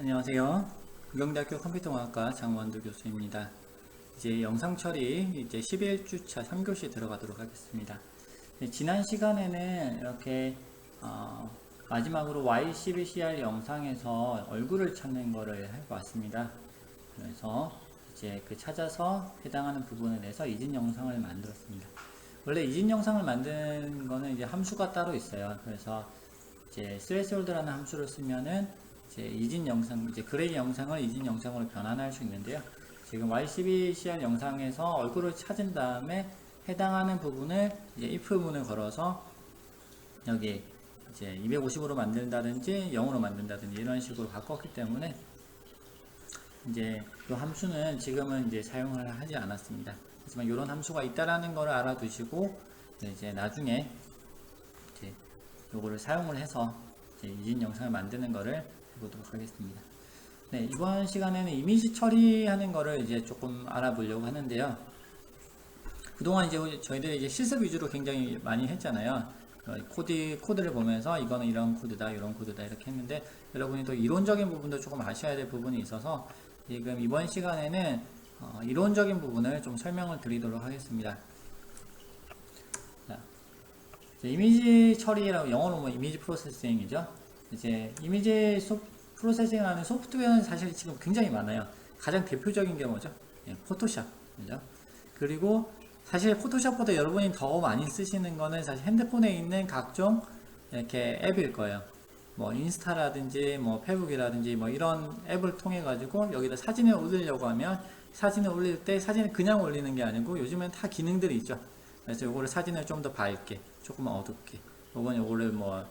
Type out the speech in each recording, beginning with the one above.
안녕하세요. 구경대학교 컴퓨터공학과 장원두 교수입니다. 이제 영상 처리 이제 11주차 3교시 들어가도록 하겠습니다. 네, 지난 시간에는 이렇게 어, 마지막으로 Y12CR 영상에서 얼굴을 찾는 거를 해봤습니다. 그래서 이제 그 찾아서 해당하는 부분에 대해서 이진 영상을 만들었습니다. 원래 이진 영상을 만드는 거는 이제 함수가 따로 있어요. 그래서 이제 스레스홀드라는 함수를 쓰면은 이제 이진 영상, 이제 그레이 영상을 이진 영상으로 변환할 수 있는데요. 지금 Y12CR 영상에서 얼굴을 찾은 다음에 해당하는 부분을 이제 if문을 걸어서 여기 이제 250으로 만든다든지 0으로 만든다든지 이런 식으로 바꿨기 때문에 이제 이 함수는 지금은 이제 사용을 하지 않았습니다. 하지만 이런 함수가 있다라는 것을 알아두시고 이제 나중에 이제 요거를 사용을 해서 이제 이진 영상을 만드는 해 보도록 하겠습니다. 네, 이번 시간에는 이미지 처리하는 거를 이제 조금 알아보려고 하는데요. 그동안 이제 저희들이 이제 실습 위주로 굉장히 많이 했잖아요. 어, 코드, 코드를 보면서 이거는 이런 코드다, 이런 코드다 이렇게 했는데 여러분이 또 이론적인 부분도 조금 아셔야 될 부분이 있어서 지금 이번 시간에는 어, 이론적인 부분을 좀 설명을 드리도록 하겠습니다. 자, 이미지 처리라고 영어로 뭐 이미지 프로세싱이죠. 이제 이미지 소, 프로세싱하는 소프트웨어는 사실 지금 굉장히 많아요. 가장 대표적인 게 뭐죠? 예, 포토샵. 그죠? 그리고 사실 포토샵보다 여러분이 더 많이 쓰시는 거는 사실 핸드폰에 있는 각종 이렇게 앱일 거예요. 뭐 인스타라든지 뭐 페북이라든지 뭐 이런 앱을 통해 가지고 여기다 사진을 올리려고 하면 사진을 올릴 때 사진을 그냥 올리는 게 아니고 요즘엔 다 기능들이 있죠. 그래서 요거를 사진을 좀 더 밝게, 조금만 어둡게, 요건 요거를 뭐,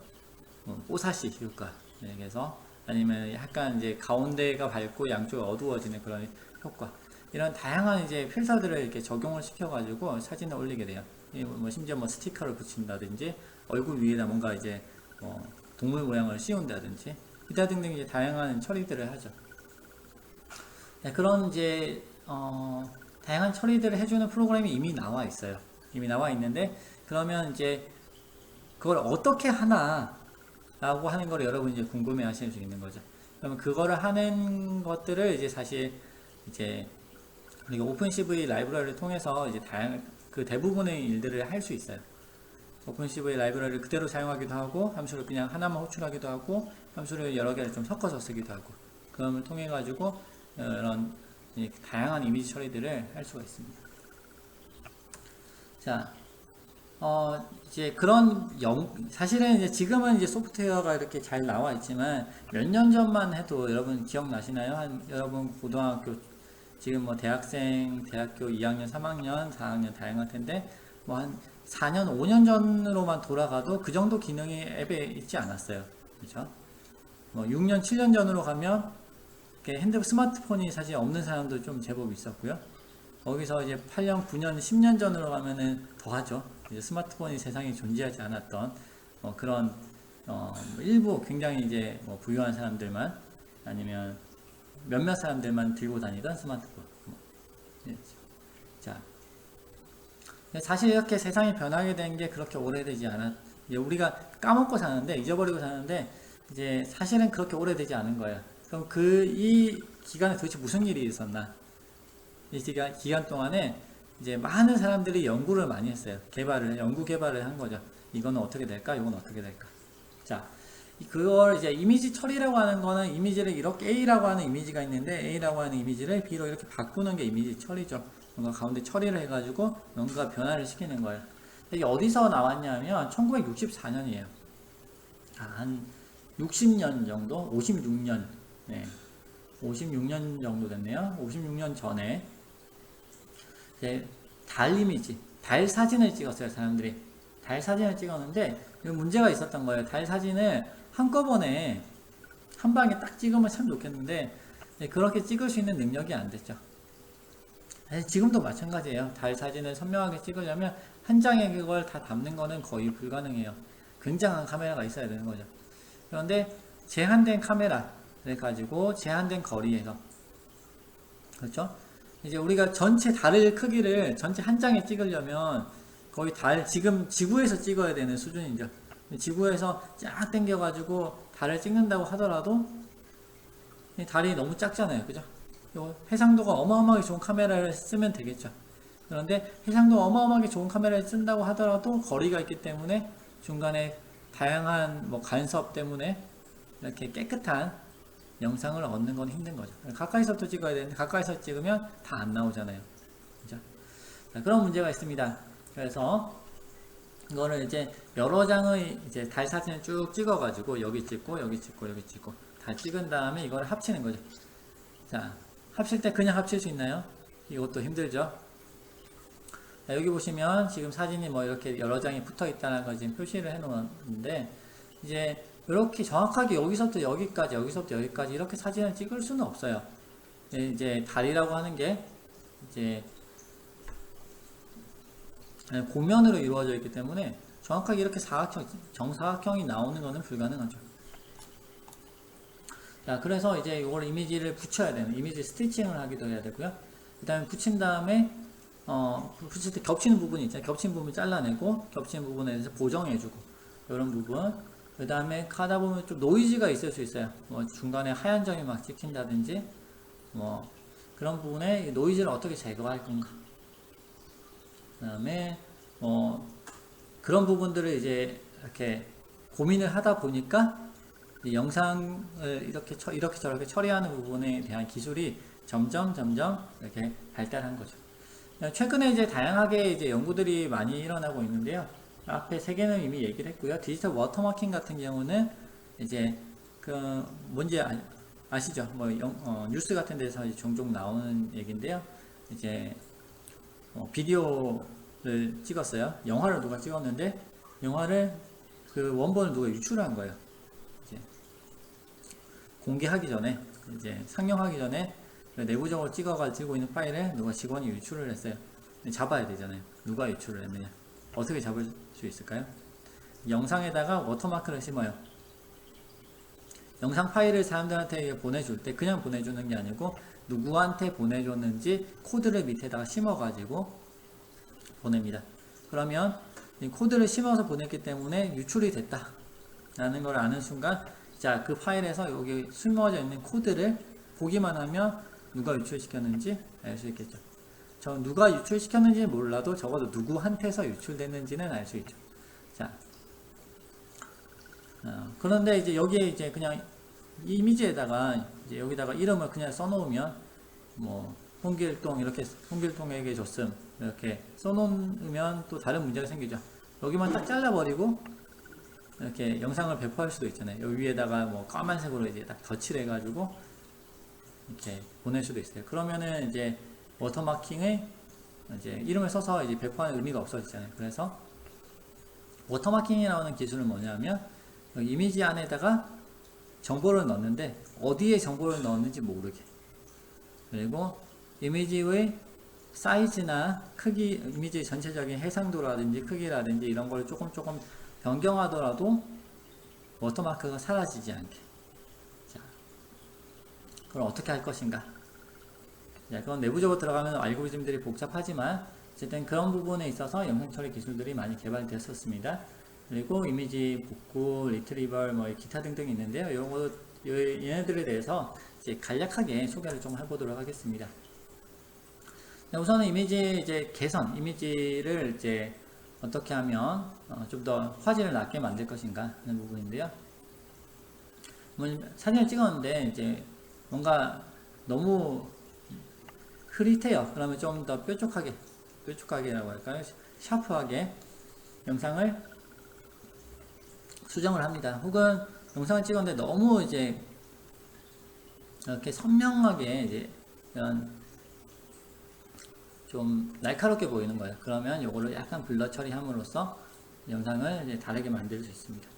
뭐 뽀사시 효과, 네, 그래서 아니면 약간 이제 가운데가 밝고 양쪽이 어두워지는 그런 효과. 이런 다양한 이제 필터들을 이렇게 적용을 시켜가지고 사진을 올리게 돼요. 이뭐 심지어 뭐 스티커를 붙인다든지 얼굴 위에다 뭔가 이제 뭐 동물 모양을 씌운다든지 기타 등등 이제 다양한 처리들을 하죠. 네, 그런 이제 어, 다양한 처리들을 해주는 프로그램이 이미 나와 있어요. 이미 나와 있는데 그러면 이제 그걸 어떻게 하나 라고 하는 걸 여러분이 이제 궁금해 하실 수 있는 거죠. 그러면 그거를 하는 것들을 이제 사실 이제 우리가 오픈CV 라이브러리를 통해서 이제 다양 그 대부분의 일들을 할 수 있어요. 오픈CV 라이브러리를 그대로 사용하기도 하고 함수를 그냥 하나만 호출하기도 하고 함수를 여러 개를 좀 섞어서 쓰기도 하고 그걸 통해 가지고 어, 이런 다양한 이미지 처리들을 할 수가 있습니다. 자, 어, 이제 그런 영, 사실은 이제 지금은 이제 소프트웨어가 이렇게 잘 나와 있지만 몇 년 전만 해도 여러분 기억나시나요? 한 여러분 고등학교 지금 뭐 대학생, 대학교 2학년, 3학년, 4학년 다양할 텐데 뭐 한 4년, 5년 전으로만 돌아가도 그 정도 기능이 앱에 있지 않았어요. 그렇죠? 뭐 6년, 7년 전으로 가면 이렇게 핸드 스마트폰이 사실 없는 사람도 좀 제법 있었고요. 거기서 이제 8년, 9년, 10년 전으로 가면은 더 하죠. 이제 스마트폰이 세상에 존재하지 않았던 뭐 그런 어, 뭐 일부 굉장히 이제 뭐 부유한 사람들만 아니면 몇몇 사람들만 들고 다니던 스마트폰. 뭐. 예. 자, 사실 이렇게 세상이 변하게 된 게 그렇게 오래되지 않았. 이제 우리가 까먹고 사는데 잊어버리고 사는데 이제 사실은 그렇게 오래되지 않은 거예요. 그럼 그 이 기간에 도대체 무슨 일이 있었나? 이 기간 동안에 이제 많은 사람들이 연구를 많이 했어요. 개발을, 연구 개발을 한 거죠. 이거는 어떻게 될까? 이건 어떻게 될까? 자, 이- 그걸 이제 이미지 처리라고 하는 거는 이미지를 이렇게 A라고 하는 이미지가 있는데 A라고 하는 이미지를 B로 이렇게 바꾸는 게 이미지 처리죠. 뭔가 가운데 처리를 해가지고 뭔가 변화를 시키는 거예요. 이게 어디서 나왔냐면 1964년이에요. 한 60년 정도, 56년, 네, 56년 정도 됐네요. 56년 전에 이제 달 이미지, 달 사진을 찍었어요, 사람들이. 달 사진을 찍었는데 이 문제가 있었던 거예요. 달 사진을 한꺼번에 한 방에 딱 찍으면 참 좋겠는데 네, 그렇게 찍을 수 있는 능력이 안 됐죠. 지금도 마찬가지예요. 달 사진을 선명하게 찍으려면 한 장에 그걸 다 담는 거는 거의 불가능해요. 굉장한 카메라가 있어야 되는 거죠. 그런데 제한된 카메라를 가지고 제한된 거리에서 그렇죠? 이제 우리가 전체 달의 크기를 전체 한 장에 찍으려면 거의 달 지금 지구에서 찍어야 되는 수준이죠. 지구에서 쫙 당겨가지고 달을 찍는다고 하더라도 이 달이 너무 작잖아요. 그죠? 요 해상도가 어마어마하게 좋은 카메라를 쓰면 되겠죠. 그런데 해상도 어마어마하게 좋은 카메라를 쓴다고 하더라도 거리가 있기 때문에 중간에 다양한 뭐 간섭 때문에 이렇게 깨끗한 영상을 얻는 건 힘든 거죠. 가까이서부터 찍어야 되는데 가까이서 찍으면 다 안 나오잖아요. 그죠? 자, 그런 문제가 있습니다. 그래서 이거를 이제 여러 장의 이제 달 사진을 쭉 찍어가지고 여기 찍고 여기 찍고 여기 찍고 다 찍은 다음에 이걸 합치는 거죠. 자, 합칠 때 그냥 합칠 수 있나요? 이것도 힘들죠. 자, 여기 보시면 지금 사진이 뭐 이렇게 여러 장이 붙어 있다는 걸 지금 표시를 해 놓았는데 이제 이렇게 정확하게 여기서부터 여기까지 여기서부터 여기까지 이렇게 사진을 찍을 수는 없어요. 예, 이제 달이라고 하는 게 이제 예, 고면으로 이루어져 있기 때문에 정확하게 이렇게 사각형, 정사각형이 나오는 것은 불가능하죠. 자, 그래서 이제 이걸 이미지를 붙여야 되는, 이미지 스티칭을 하기도 해야 되고요. 그 다음에 붙인 다음에, 어, 붙일 때 겹치는 부분이 있잖아요. 겹친 부분 잘라내고, 겹친 부분에 대해서 보정해주고, 이런 부분. 그 다음에 하다 보면 좀 노이즈가 있을 수 있어요. 뭐 중간에 하얀 점이 막 찍힌다든지, 뭐, 그런 부분에 이 노이즈를 어떻게 제거할 건가. 그 다음에 뭐 그런 부분들을 이제 이렇게 고민을 하다 보니까 이 영상을 이렇게 처, 이렇게 저렇게 처리하는 부분에 대한 기술이 점점 점점 이렇게 발달한 거죠. 최근에 이제 다양하게 이제 연구들이 많이 일어나고 있는데요. 앞에 세 개는 이미 얘기를 했고요. 디지털 워터마킹 같은 경우는 이제 그 뭔지 아, 아시죠? 뭐 영- 어, 뉴스 같은 데서 종종 나오는 얘기인데요. 이제 어, 비디오를 찍었어요. 영화를 누가 찍었는데 영화를 그 원본을 누가 유출한 거예요. 이제 공개하기 전에 이제 상영하기 전에 그 내부적으로 찍어가지고 있는 파일을 누가 직원이 유출을 했어요. 잡아야 되잖아요. 누가 유출을 했느냐? 어떻게 잡을 수 있을까요? 영상에다가 워터마크를 심어요. 영상 파일을 사람들한테 보내줄 때 그냥 보내주는 게 아니고 누구한테 보내줬는지 코드를 밑에다가 심어가지고 보냅니다. 그러면 이 코드를 심어서 보냈기 때문에 유출이 됐다. 라는 걸 아는 순간 자, 그 파일에서 여기 숨어져 있는 코드를 보기만 하면 누가 유출시켰는지 알 수 있겠죠. 저 누가 유출시켰는지 몰라도 적어도 누구한테서 유출됐는지는 알 수 있죠. 자, 어, 그런데 이제 여기에 이제 그냥 이미지에다가 이제 여기다가 이름을 그냥 써놓으면 뭐 홍길동 이렇게 홍길동에게 줬음 이렇게 써놓으면 또 다른 문제가 생기죠. 여기만 딱 잘라버리고 이렇게 영상을 배포할 수도 있잖아요. 여기 위에다가 뭐 까만색으로 이제 딱 덧칠해가지고 이렇게 보낼 수도 있어요. 그러면은 이제 워터마킹을 이제 이름을 써서 이제 배포하는 의미가 없어지잖아요. 그래서 워터마킹이라는 기술은 뭐냐면 이미지 안에다가 정보를 넣는데 어디에 정보를 넣었는지 모르게. 그리고 이미지의 사이즈나 크기, 이미지 전체적인 해상도라든지 크기라든지 이런 걸 조금 조금 변경하더라도 워터마크가 사라지지 않게. 자, 그걸 어떻게 할 것인가 자, 그건 내부적으로 들어가면 알고리즘들이 복잡하지만 어쨌든 그런 부분에 있어서 영상 처리 기술들이 많이 개발되었습니다. 그리고 이미지 복구, 리트리벌, 뭐 기타 등등 있는데요. 이런 거 얘네들에 대해서 이제 간략하게 소개를 좀 해보도록 하겠습니다. 네, 우선은 이미지 이제 개선, 이미지를 이제 어떻게 하면 어, 좀더 화질을 낮게 만들 것인가 하는 부분인데요. 뭐 사진을 찍었는데 이제 뭔가 너무 흐릿해요. 그러면 좀 더 뾰족하게, 뾰족하게라고 할까요? 샤프하게 영상을 수정을 합니다. 혹은 영상을 찍었는데 너무 이제 이렇게 선명하게 이제 이런 좀 날카롭게 보이는 거예요. 그러면 이거를 약간 블러 처리함으로써 영상을 이제 다르게 만들 수 있습니다.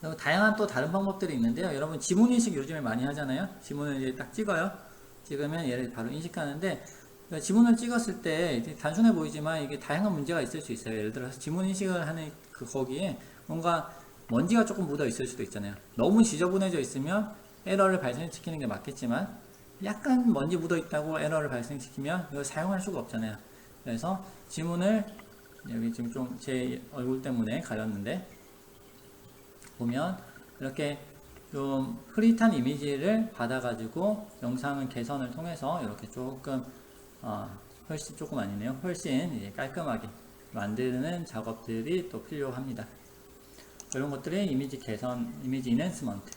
그리고 다양한 또 다른 방법들이 있는데요. 여러분 지문 인식 요즘에 많이 하잖아요. 지문을 이제 딱 찍어요. 찍으면 얘를 바로 인식하는데 그 지문을 찍었을 때 단순해 보이지만 이게 다양한 문제가 있을 수 있어요. 예를 들어서 지문 인식을 하는 그 거기에 뭔가 먼지가 조금 묻어 있을 수도 있잖아요. 너무 지저분해져 있으면 에러를 발생시키는 게 맞겠지만 약간 먼지 묻어 있다고 에러를 발생시키면 이걸 사용할 수가 없잖아요. 그래서 지문을 여기 지금 좀 제 얼굴 때문에 가렸는데 보면 이렇게 좀 흐릿한 이미지를 받아가지고 영상을 개선을 통해서 이렇게 조금 어, 훨씬 조금 아니네요. 훨씬 깔끔하게 만드는 작업들이 또 필요합니다. 이런 것들이 이미지 개선, 이미지 인핸스먼트가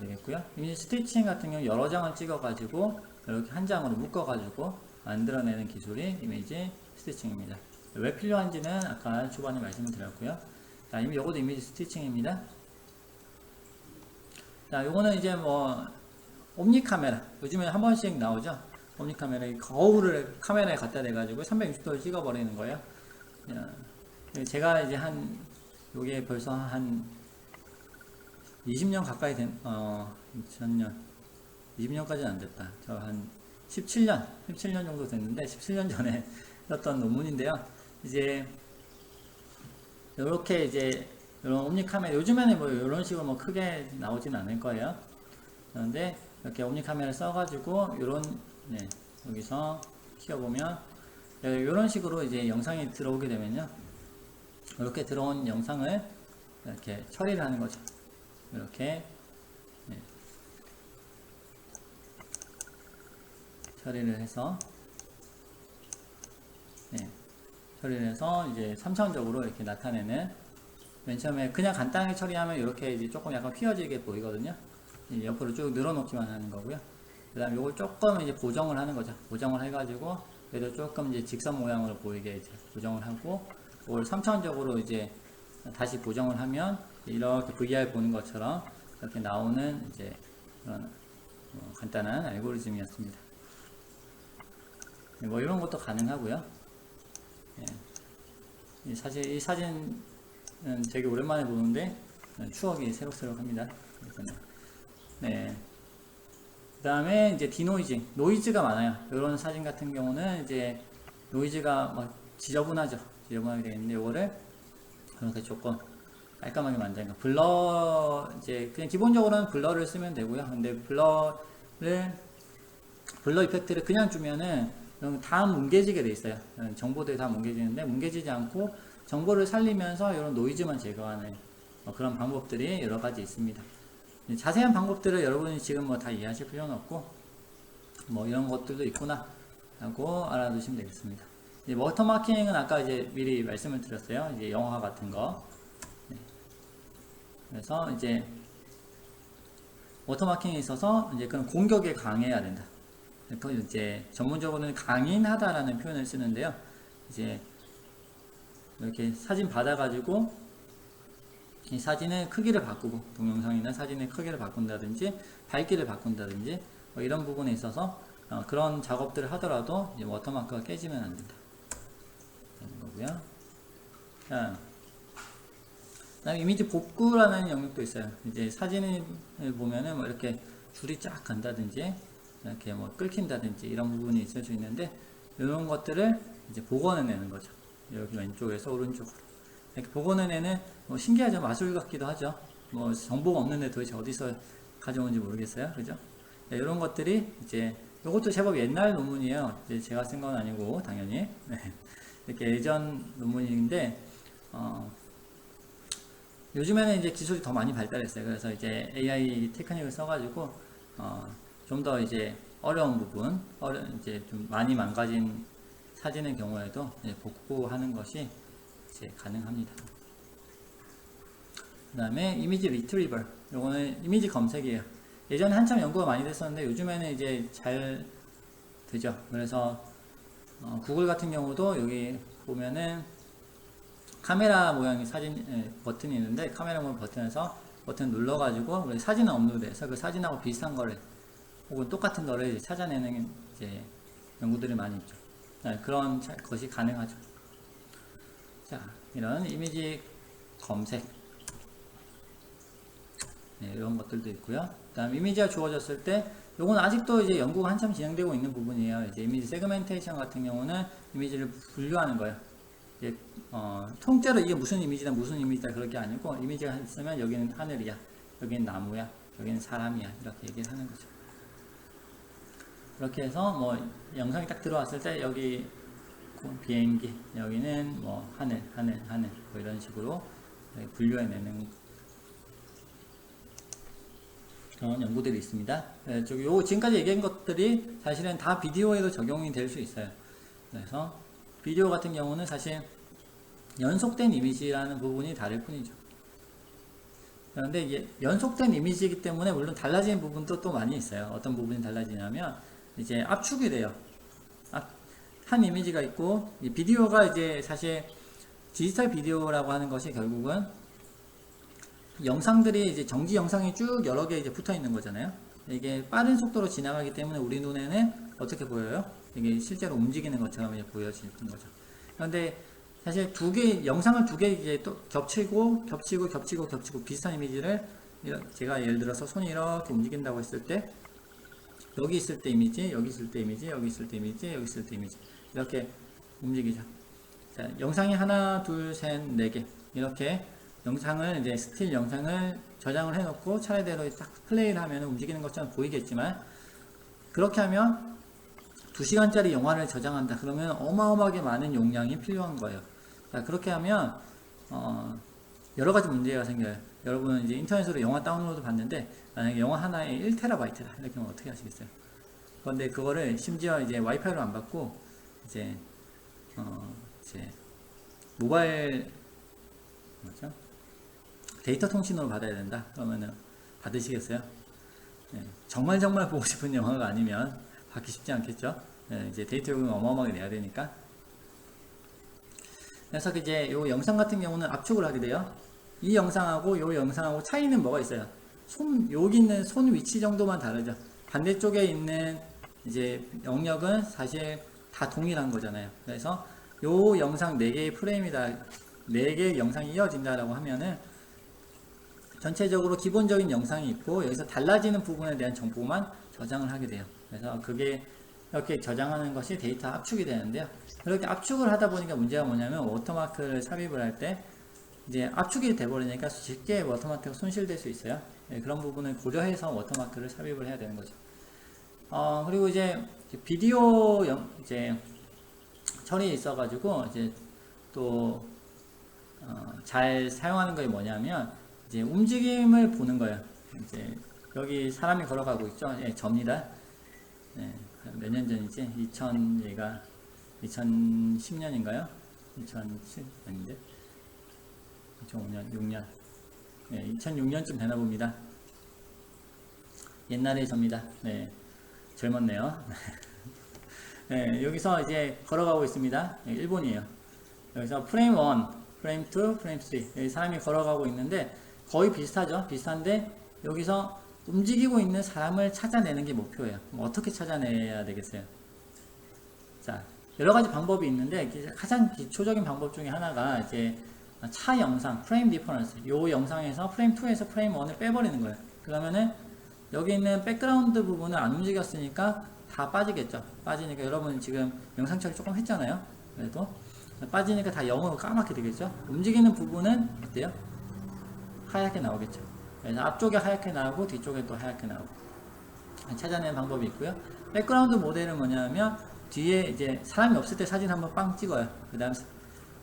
되겠고요. 이미지 스티칭 같은 경우 여러 장을 찍어가지고 이렇게 한 장으로 묶어가지고 만들어내는 기술이 이미지 스티칭입니다. 왜 필요한지는 아까 초반에 말씀을 드렸고요. 자, 이미 요것도 이미지 스티칭입니다. 자, 요거는 이제 뭐 옴니 카메라 요즘에 한 번씩 나오죠. 옴니 카메라 이 거울을 카메라에 갖다 대 가지고 360도를 찍어 버리는 거예요. 야, 제가 이제 한 요게 벌써 한 20년 가까이 된, 어, 2000년, 20년까지는 안 됐다. 저 한 17년, 17년 정도 됐는데, 17년 전에 썼던 논문인데요. 이제, 요렇게 이제, 이런 옴니 카메라, 요즘에는 뭐 이런 식으로 뭐 크게 나오진 않을 거예요. 그런데, 이렇게 옴니 카메라 써가지고, 요런, 네, 여기서 키워보면, 이런 식으로 이제 영상이 들어오게 되면요. 이렇게 들어온 영상을 이렇게 처리를 하는 거죠. 이렇게 네. 처리를 해서 네. 처리를 해서 이제 3차원적으로 이렇게 나타내는 맨 처음에 그냥 간단하게 처리하면 이렇게 이제 조금 약간 휘어지게 보이거든요. 옆으로 쭉 늘어놓기만 하는 거고요. 그 다음에 이걸 조금 이제 보정을 하는 거죠. 보정을 해가지고 그래도 조금 이제 직선 모양으로 보이게 이제 보정을 하고 이걸 3차원적으로 이제 다시 보정을 하면 이렇게 VR 보는 것처럼 이렇게 나오는 이제 그런 어, 간단한 알고리즘이었습니다. 네, 뭐 이런 것도 가능하고요. 예. 이 사실 이 사진은 되게 오랜만에 보는데 추억이 새록새록합니다. 네. 그 다음에 이제 디노이징, 노이즈가 많아요. 이런 사진 같은 경우는 이제 노이즈가 막 지저분하죠. 지저분하게 되어 있는데 이거를 그렇게 조금 깔끔하게 만드는 거. 블러 이제 그냥 기본적으로는 블러를 쓰면 되고요. 근데 블러를 블러 이펙트를 그냥 주면은 다 뭉개지게 돼 있어요. 정보들이 다 뭉개지는데 뭉개지지 않고 정보를 살리면서 이런 노이즈만 제거하는 뭐 그런 방법들이 여러 가지 있습니다. 자세한 방법들을 여러분이 지금 뭐 다 이해하실 필요는 없고 뭐 이런 것들도 있구나 하고 알아두시면 되겠습니다. 이제 워터마킹은 아까 이제 미리 말씀을 드렸어요. 이제 영화 같은 거. 네. 그래서 이제 워터마킹에 있어서 이제 그런 공격에 강해야 된다. 그 이제 전문적으로는 강인하다라는 표현을 쓰는데요. 이제 이렇게 사진 받아가지고 이 사진의 크기를 바꾸고 동영상이나 사진의 크기를 바꾼다든지 밝기를 바꾼다든지 뭐 이런 부분에 있어서 어, 그런 작업들을 하더라도 워터마크가 깨지면 안 된다. 되는 거고요. 자, 그다음에 이미지 복구라는 영역도 있어요. 이제 사진을 보면은 뭐 이렇게 줄이 쫙 간다든지 이렇게 뭐 끊긴다든지 이런 부분이 있을 수 있는데 이런 것들을 이제 복원해내는 거죠. 여기 왼쪽에서 오른쪽으로 이렇게 복원해내는 뭐 신기하죠. 마술 같기도 하죠. 뭐 정보가 없는데 도대체 어디서 가져온지 모르겠어요. 그죠? 네, 이런 것들이 이제 이것도 제법 옛날 논문이에요. 이제 제가 쓴 건 아니고 당연히 네. 이렇게 예전 논문인데 어, 요즘에는 이제 기술이 더 많이 발달했어요. 그래서 이제 AI 테크닉을 써가지고 어, 좀 더 이제 어려운 부분, 어려 이제 좀 많이 망가진 사진의 경우에도 복구하는 것이 가능합니다. 그 다음에 이미지 리트리버. 요거는 이미지 검색이에요. 예전에 한참 연구가 많이 됐었는데 요즘에는 이제 잘 되죠. 그래서 어, 구글 같은 경우도 여기 보면은 카메라 모양의 사진 에, 버튼이 있는데 카메라 모양 버튼에서 버튼 눌러가지고 사진을 업로드해서 그 사진하고 비슷한 거를 혹은 똑같은 거를 찾아내는 이제 연구들이 많이 있죠. 네, 그런 것이 가능하죠. 자, 이런 이미지 검색 네, 이런 것들도 있고요. 그다음 이미지가 주어졌을 때 요건 아직도 이제 연구가 한참 진행되고 있는 부분이에요. 이제 이미지 세그멘테이션 같은 경우는 이미지를 분류하는 거예요. 이제 어, 통째로 이게 무슨 이미지다 무슨 이미지다 그럴 게 아니고 이미지가 있으면 여기는 하늘이야, 여기는 나무야, 여기는 사람이야 이렇게 얘기를 하는 거죠. 그렇게 해서 뭐 영상이 딱 들어왔을 때 여기 비행기, 여기는 뭐 하늘, 하늘, 하늘 뭐 이런 식으로 분류해내는 그런 연구들이 있습니다. 네, 저기 요 지금까지 얘기한 것들이 사실은 다 비디오에도 적용이 될 수 있어요. 그래서 비디오 같은 경우는 사실 연속된 이미지라는 부분이 다를 뿐이죠. 그런데 연속된 이미지이기 때문에 물론 달라지는 부분도 또 많이 있어요. 어떤 부분이 달라지냐면 이제 압축이 돼요. 압- 한 이미지가 있고 이 비디오가 이제 사실 디지털 비디오라고 하는 것이 결국은 영상들이 이제 정지 영상이 쭉 여러 개 이제 붙어 있는 거잖아요. 이게 빠른 속도로 지나가기 때문에 우리 눈에는 어떻게 보여요? 이게 실제로 움직이는 것처럼 이제 보여지는 거죠. 그런데 사실 두 개, 영상을 두 개 이제 또 겹치고, 겹치고, 겹치고, 겹치고 비슷한 이미지를 제가 예를 들어서 손이 이렇게 움직인다고 했을 때 여기 있을 때 이미지, 여기 있을 때 이미지, 여기 있을 때 이미지, 여기 있을 때 이미지 이렇게 움직이죠. 자, 영상이 하나, 둘, 셋, 네 개. 이렇게 영상을 이제 스틸 영상을 저장을 해놓고 차례대로 딱 플레이를 하면 움직이는 것처럼 보이겠지만 그렇게 하면 2시간짜리 영화를 저장한다. 그러면 어마어마하게 많은 용량이 필요한 거예요. 자, 그렇게 하면 어, 여러 가지 문제가 생겨요. 여러분은 이제 인터넷으로 영화 다운로드 받는데 만약에 영화 하나에 1테라바이트다. 이렇게 하면 어떻게 하시겠어요? 그런데 그거를 심지어 이제 와이파이로 안 받고 이제 어, 이제 모바일 뭐죠? 데이터 통신으로 받아야 된다. 그러면은 받으시겠어요? 예, 정말 정말 보고 싶은 영화가 아니면 받기 쉽지 않겠죠? 예, 이제 데이터 요금을 어마어마하게 내야 되니까. 그래서 이제 요 영상 같은 경우는 압축을 하게 돼요. 이 영상하고 요 영상하고 차이는 뭐가 있어요? 손 여기 있는 손 위치 정도만 다르죠. 반대쪽에 있는 이제 영역은 사실 다 동일한 거잖아요. 그래서 요 영상 4개의 프레임이다. 4개의 영상이 이어진다라고 하면은 전체적으로 기본적인 영상이 있고 여기서 달라지는 부분에 대한 정보만 저장을 하게 돼요. 그래서 그게 이렇게 저장하는 것이 데이터 압축이 되는데요. 그렇게 압축을 하다 보니까 문제가 뭐냐면 워터마크를 삽입을 할때 이제 압축이 돼버리니까 쉽게 워터마크가 손실될 수 있어요. 예, 그런 부분을 고려해서 워터마크를 삽입을 해야 되는 거죠. 어, 그리고 이제 비디오 영, 이제 처리에 있어가지고 이제 또 어, 잘 사용하는 게 뭐냐면 이제 움직임을 보는 거예요. 이제 여기 사람이 걸어가고 있죠. 예, 접니다. 예, 몇년 전이지? 2000 얘가 2010년인가요? 2007 아닌데? 2005년, 6년. 예, 2006년쯤 되나 봅니다. 옛날의 접니다. 네, 젊었네요. 네, 여기서 이제 걸어가고 있습니다. 예, 일본이에요. 여기서 프레임 1, 프레임 2, 프레임 3 여기 사람이 걸어가고 있는데 거의 비슷하죠. 비슷한데 여기서 움직이고 있는 사람을 찾아내는 게 목표예요. 어떻게 찾아내야 되겠어요? 자, 여러 가지 방법이 있는데 가장 기초적인 방법 중에 하나가 이제 차 영상, 프레임 디퍼런스. 요 영상에서 프레임 2에서 프레임 1을 빼버리는 거예요. 그러면은 여기 있는 백그라운드 부분을 안 움직였으니까 다 빠지겠죠. 빠지니까 여러분 지금 영상 처리 조금 했잖아요. 그래도 빠지니까 다 0으로 까맣게 되겠죠. 움직이는 부분은 어때요? 하얗게 나오겠죠. 그래서 앞쪽에 하얗게 나오고 뒤쪽에 또 하얗게 나오고 찾아내는 방법이 있고요. 백그라운드 모델은 뭐냐면 뒤에 이제 사람이 없을 때 사진 한번 빵 찍어요. 그 다음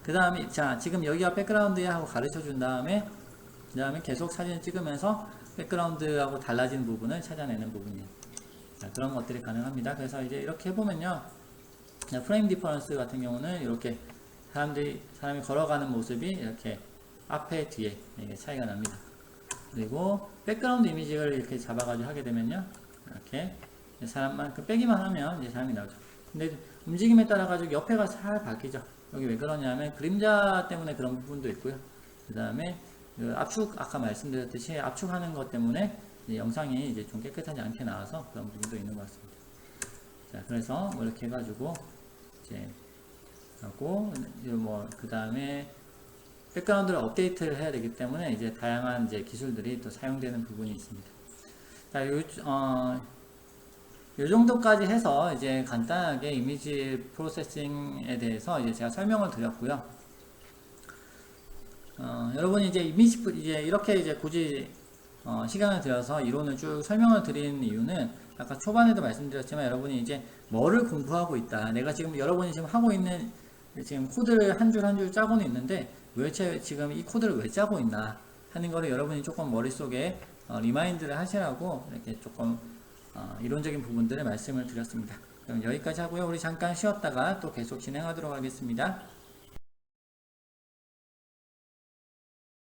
그 다음에 자 지금 여기가 백그라운드야 하고 가르쳐 준 다음에 그 다음에 계속 사진을 찍으면서 백그라운드하고 달라진 부분을 찾아내는 부분이에요. 자, 그런 것들이 가능합니다. 그래서 이제 이렇게 해보면요. 자, 프레임 디퍼런스 같은 경우는 이렇게 사람들이 사람이 걸어가는 모습이 이렇게 앞에 뒤에 이게 차이가 납니다. 그리고 백그라운드 이미지를 이렇게 잡아가지고 하게 되면요. 이렇게 사람만 그 빼기만 하면 이제 사람이 나오죠. 근데 움직임에 따라 가지고 옆에가 살 바뀌죠. 여기 왜 그러냐면 그림자 때문에 그런 부분도 있고요. 그 다음에 그 압축 아까 말씀드렸듯이 압축하는 것 때문에 이제 영상이 이제 좀 깨끗하지 않게 나와서 그런 부분도 있는 것 같습니다. 자 그래서 뭐 이렇게 해가지고 이제 하고 뭐그 다음에 백그라운드를 업데이트를 해야 되기 때문에 이제 다양한 이제 기술들이 또 사용되는 부분이 있습니다. 자, 요, 어, 요 정도까지 해서 이제 간단하게 이미지 프로세싱에 대해서 이제 제가 설명을 드렸고요. 어, 여러분이 이제 이미지 이제 이렇게 이제 굳이 어, 시간을 들여서 이론을 쭉 설명을 드리는 이유는 아까 초반에도 말씀드렸지만 여러분이 이제 뭐를 공부하고 있다. 내가 지금 여러분이 지금 하고 있는 지금 코드를 한 줄 한 줄 짜고는 있는데 왜 제- 지금 이 코드를 왜 짜고 있나 하는 거를 여러분이 조금 머릿속에 어, 리마인드를 하시라고 이렇게 조금 어, 이론적인 부분들을 말씀을 드렸습니다. 그럼 여기까지 하고요. 우리 잠깐 쉬었다가 또 계속 진행하도록 하겠습니다.